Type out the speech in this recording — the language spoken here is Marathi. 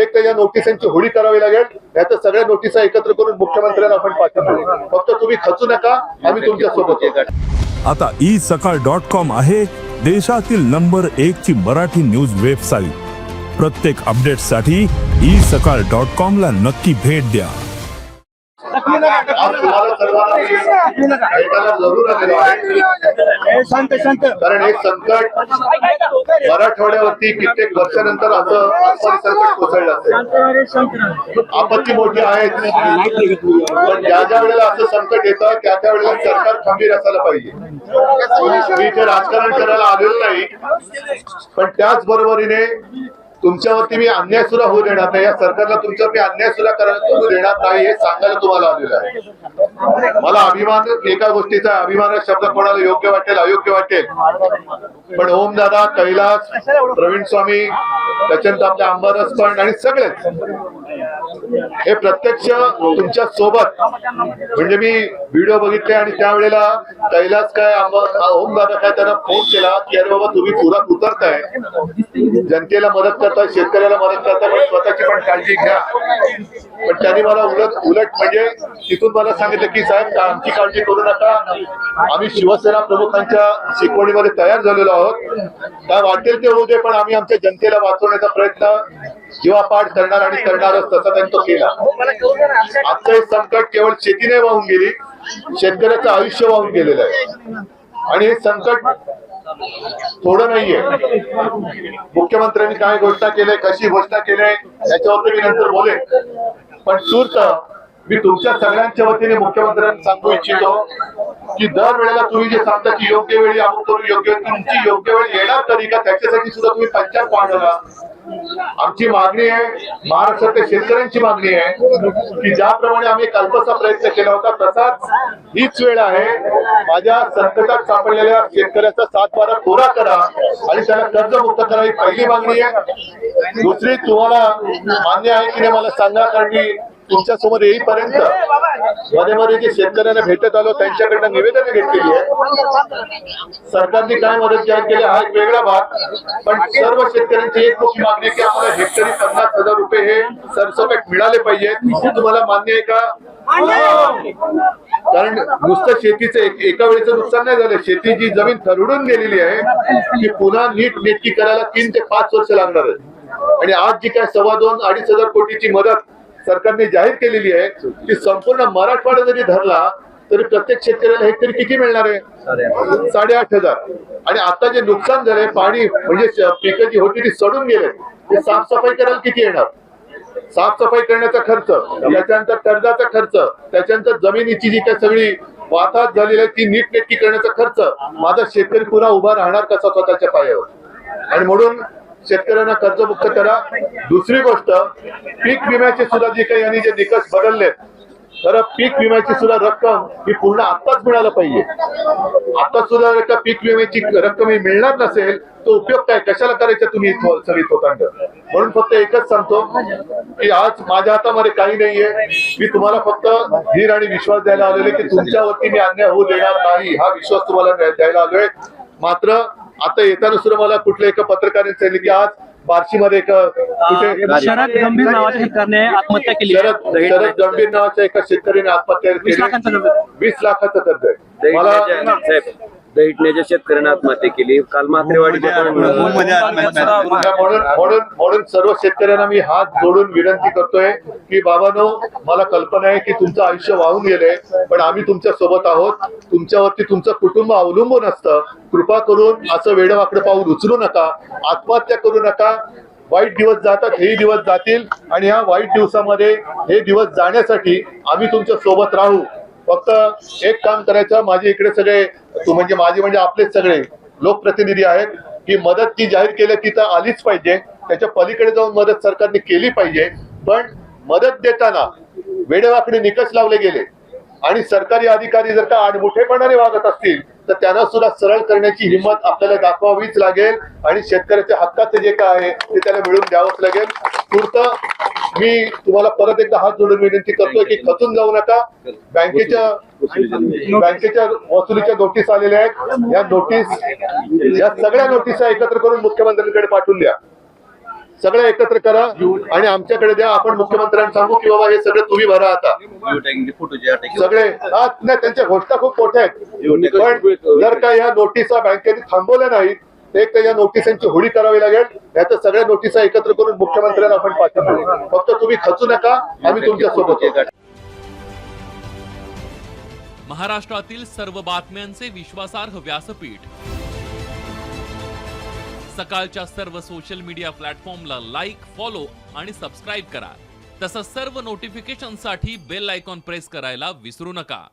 एक तर या नोटिसांची होळी करावी लागेल नाही तर सगळ्या नोटिसा एकत्र करून मुख्यमंत्र्यांना आपण पाठवतो फक्त तुम्ही खचू नका आम्ही तुमच्यासोबत. आता ई सकाळ डॉट कॉम आहे देशातील नंबर एक ची मराठी न्यूज वेबसाईट प्रत्येक अपडेटसाठी ई सकाळ डॉट कॉम ला नक्की भेट द्या. जरूर आलेलो आहे शांत शांत कारण हे संकट मराठवाड्यावरती कित्येक वर्षानंतर असं संकट कोसळलं असेल आपत्ती मोठी आहे पण ज्या ज्या वेळेला असं संकट येतं त्या त्या वेळेला सरकार खंबीर असायला पाहिजे मी इथे राजकारण करायला आलेलो नाही पण त्याच बरोबरीने तुमच्यावरती मी अन्याय सुद्धा होऊ देणार नाही. या सरकारला तुमच्यावरती अन्याय सुद्धा करायला देणार नाही हे सांगायला तुम्हाला आलेलं आहे. मला अभिमान एका गोष्टीचा अभिमान शब्द कोणाला योग्य वाटेल अयोग्य वाटेल. पण ओम दादा कैलास प्रवीण स्वामी त्याच्यानंतर आपल्या अंबादास पण आणि सगळेच हे प्रत्यक्ष तुमच्यासोबत. म्हणजे मी व्हिडिओ बघितले आणि त्यावेळेला कैलास काय ओम दादा काय त्यांना फोन केला की अरे बाबा तुम्ही पुरात उतरताय. जनतेला मदत करताय शेतकऱ्याला मदत करताय पण स्वतःची पण काळजी घ्या. पण त्यांनी मला उलट उलट म्हणजे तिथून मला सांगितलं की साहेब आमची काळजी करू नका? आम्ही शिवसेना प्रमुखांच्या शिकवणीमध्ये तयार झालेलो आहोत. काय वाटेल ते होऊ दे पण आम्ही आमच्या जनतेला वाचवण्याचा प्रयत्न जीवापाठ करणार आणि करणारच तसा त्यांनी तो केला. आजचं हे संकट केवळ शेतीने वाहून गेली शेतकऱ्याचं आयुष्य वाहून गेलेलं आहे. आणि हे संकट थोडं नाहीये. मुख्यमंत्र्यांनी काय घोषणा केली कशी घोषणा केली याच्यावरती मी नंतर बोलेन. पण तूर्त मी तुमच्या सगळ्यांच्या वतीने मुख्यमंत्र्यांना सांगू इच्छितो की दर वेळेला तुम्ही जे सांगता की योग्य वेळी अमुक करू योग्य तुमची योग्य वेळ येणार तरी का त्याच्यासाठी सुद्धा तुम्ही पंचायत पाठवला आमची मागणी आहे महाराष्ट्रातल्या शेतकऱ्यांची मागणी आहे की ज्याप्रमाणे आम्ही कल्पचा प्रयत्न केला होता तसाच हीच वेळ आहे. माझ्या संकटात सापडलेल्या शेतकऱ्याचा सात बारा कोरा करा आणि त्याला कर्जमुक्त करा ही पहिली मागणी आहे. दुसरी तुम्हाला मान्य आहे की नाही मला सांगा कारण की तुमच्यासमोर येईपर्यंत मध्ये मध्ये जे शेतकऱ्यांना भेटत आलो त्यांच्याकडनं निवेदन घेतलेली आहे. सरकारने काय मदत जाहीर केली हा एक वेगळा भाग. पण सर्व शेतकऱ्यांची एक मुख्य मागणी की आम्हाला हेक्टरी पन्नास हजार रुपये हे सरसकट मिळाले पाहिजेत तुम्हाला मान्य आहे का? कारण नुसतं शेतीचं एक- एका वेळेचं नुकसान नाही झालं. शेतीची जमीन थरडून गेलेली आहे ती पुन्हा नीट नेटकी करायला तीन ते पाच वर्ष लागणार आहे आणि आज जी काय सव्वा दोन अडीच हजार कोटीची मदत सरकारने जाहीर केलेली आहे ती संपूर्ण मराठवाडा जरी धरला तरी प्रत्येक शेतकऱ्याला हेक्टरी किती मिळणार आहे? साडेआठ हजार. आणि आता जे नुकसान झालंय पाणी म्हणजे पिकं जी होती ती सडून गेले ते साफसफाई करायला किती येणार? साफसफाई करण्याचा खर्च त्याच्यानंतर कर्जाचा खर्च त्याच्यानंतर जमिनीची जी काही सगळी वाताहत झालेली आहे ती नीट नेटकी करण्याचा खर्च. माझा शेतकरी पुन्हा उभा राहणार कसा स्वतःच्या पायावर? आणि म्हणून शेतकऱ्यांना कर्जमुक्त करा. दुसरी गोष्ट पीक विम्याचे सुद्धा जे काही यांनी जे निकष बदललेत तर पीक विम्याची सुद्धा रक्कम ही पूर्ण आत्ताच मिळायला पाहिजे. आता सुद्धा जर का पीक विम्याची रक्कम ही मिळणार नसेल तो उपयोग काय कशाला करायचा तुम्ही थो- सगळी थोतांड म्हणून फक्त एकच सांगतो की आज माझ्या हातामध्ये काही नाहीये. मी तुम्हाला फक्त धीर आणि विश्वास द्यायला आलेले की तुमच्यावरती मी अन्याय होऊ देणार नाही. हा विश्वास तुम्हाला द्यायला आलोय. मात्र आता येताना सुद्धा मला कुठल्या एका पत्रकाराने सांगितलं की आज बार्शीमध्ये एक कुठे शरद गंभीर नावाच्या शेतकऱ्याने आत्महत्या केली. शरद शरद गंभीर नावाच्या एका शेतकऱ्याने आत्महत्या केली. वीस लाखाचं कर्ज आहे मला दैठण्याच्या शेतकऱ्याने आत्महत्या केली. काल मात्रेवाडी म्हणून म्हणून म्हणून सर्व शेतकऱ्यांना मी हात जोडून विनंती करतोय की बाबानो मला कल्पना आहे की तुमचं आयुष्य वाहून गेलंय पण आम्ही तुमच्यासोबत आहोत. तुमच्यावरती तुमचं कुटुंब अवलंबून असतं. कृपा करून असं वेडवाकडं पाऊल उचलू नका. आत्महत्या करू नका. वाईट दिवस जातात हेही दिवस जातील. आणि ह्या वाईट दिवसामध्ये हे दिवस जाण्यासाठी आम्ही तुमच्यासोबत राहू. फक्त एक काम करायचं माझे इकडे सगळे तू म्हणजे माझे म्हणजे आपलेच सगळे लोकप्रतिनिधी आहेत. की मदत ती जाहीर केली ती तर आलीच पाहिजे. त्याच्या पलीकडे जाऊन मदत सरकारने केली पाहिजे. पण मदत देताना वेडेवाकडे निकष लावले गेले. आणि सरकारी अधिकारी जर का आडमुठेपणाने वागत असतील तर त्यांना सुद्धा सरळ करण्याची हिंमत आपल्याला दाखवावीच लागेल. आणि शेतकऱ्याच्या हक्काचं जे काय आहे ते त्याला मिळून द्यावंच लागेल. तूर्त मी तुम्हाला परत एकदा हात जोडून विनंती करतोय की खचून जाऊ नका. बँकेच्या बँकेच्या वसुलीच्या नोटीस आलेल्या आहेत. या नोटीस या सगळ्या नोटिसा एकत्र करून मुख्यमंत्र्यांकडे पाठवून द्या. सगळे एकत्र करा आणि आमच्याकडे द्या. आपण मुख्यमंत्र्यांना सांगू की बाबा हे सगळे तुम्ही भरा आता. सगळे नाही त्यांच्या घोषणा खूप मोठ्या आहेत. पण जर का या नोटिसा बँकेने थांबवल्या नाहीत एक तर या नोटिसांची होळी करावी लागेल नाही तर सगळ्या नोटिसा एकत्र करून मुख्यमंत्र्यांना आपण पाठवतो फक्त तुम्ही खचू नका आम्ही तुमच्यासोबत. महाराष्ट्रातील सर्व बातम्यांचे विश्वासार्ह व्यासपीठ. सकाळच्या सर्व सोशल मीडिया प्लॅटफॉर्मला लाईक फॉलो आणि सबस्क्राईब करा. तसंच सर्व नोटिफिकेशनसाठी बेल आयकॉन प्रेस करायला विसरू नका.